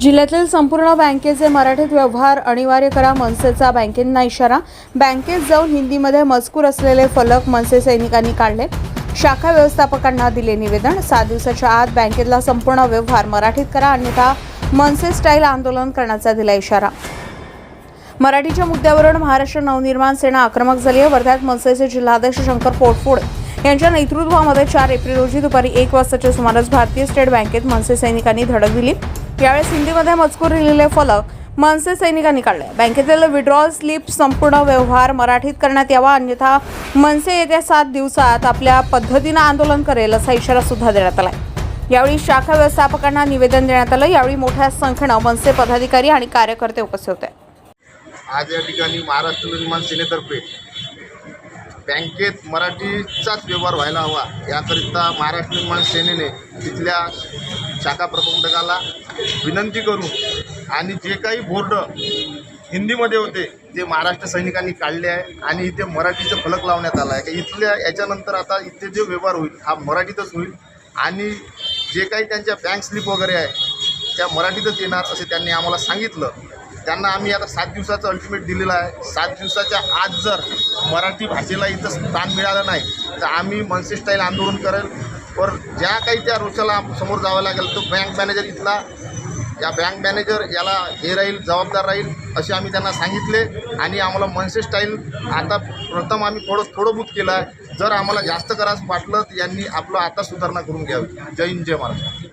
जिल्ह्यातील संपूर्ण बँकेचे मराठीत व्यवहार अनिवार्य करा मनसेचा बँकेंना इशारा. बँकेत जाऊन हिंदीमध्ये मजकूर असलेले फलक मनसे सैनिकांनी काढले. शाखा व्यवस्थापकांना दिले निवेदन. सात दिवसाच्या आत बँकेतला संपूर्ण व्यवहार मराठीत करा अन्यथा मनसे स्टाईल आंदोलन करण्याचा दिला इशारा. मराठीच्या मुद्द्यावरून महाराष्ट्र नवनिर्माण सेना आक्रमक झाली आहे. वर्ध्यात मनसेचे जिल्हाध्यक्ष शंकर पोटफोड यांच्या नेतृत्वामध्ये चार एप्रिल रोजी दुपारी एक वाजताच्या सुमारास भारतीय स्टेट बँकेत मनसे सैनिकांनी धडक दिली. यावेळेस हिंदीमध्ये मजकूर लिहिलेले फलक मनसे सैनिकांनी काढले. बँकेतील विड्रॉल स्लिप संपूर्ण व्यवहार मराठीत करण्यात यावा अन्यथा मनसे येत्या सात दिवसात आपल्या पद्धतीनं आंदोलन करेल असा इशारा सुद्धा देण्यात आला यावेळी शाखा व्यवस्थापकांना निवेदन देण्यात आलं. यावेळी मोठ्या संख्येनं मनसे पदाधिकारी आणि कार्यकर्ते उपस्थित होते. आज या ठिकाणी महाराष्ट्र निर्माण सेनेतर्फे बँकेत मराठीचाच व्यवहार व्हायला हवा याकरिता महाराष्ट्र निर्माण सेनेने तिथल्या शाखा प्रबंधकाला विनंती करू आणि जे काही बोर्ड हिंदीमध्ये होते ते महाराष्ट्र सैनिकांनी काढले आहे आणि इथे मराठीचं फलक लावण्यात आला आहे. का इथल्या याच्यानंतर आता इथे जे व्यवहार होईल हा मराठीतच होईल आणि जे काही त्यांच्या बँक स्लिप वगैरे आहे त्या मराठीतच येणार असे त्यांनी आम्हाला सांगितलं. त्यांना आम्ही आता सात दिवसाचं अल्टिमेट दिलेलं आहे. सात दिवसाच्या आत जर मराठी भाषेला इथं स्थान मिळालं नाही तर आम्ही मनसे स्टाईल आंदोलन करेल. पण ज्या काही त्या रोषाला समोर जावं लागेल तो बँक मॅनेजर इथला. या बँक मॅनेजर याला हे राहील जबाबदार राहील असे आम्ही त्यांना सांगितले. आणि आम्हाला मनसे स्टाईल आता प्रथम आम्ही थोडं थोडं बूत केलं. आहे जर आम्हाला जास्त करायचं वाटलं तर यांनी आपलं आता सुधारणा करून घ्यावी. जय हिंद जय महाराष्ट्र.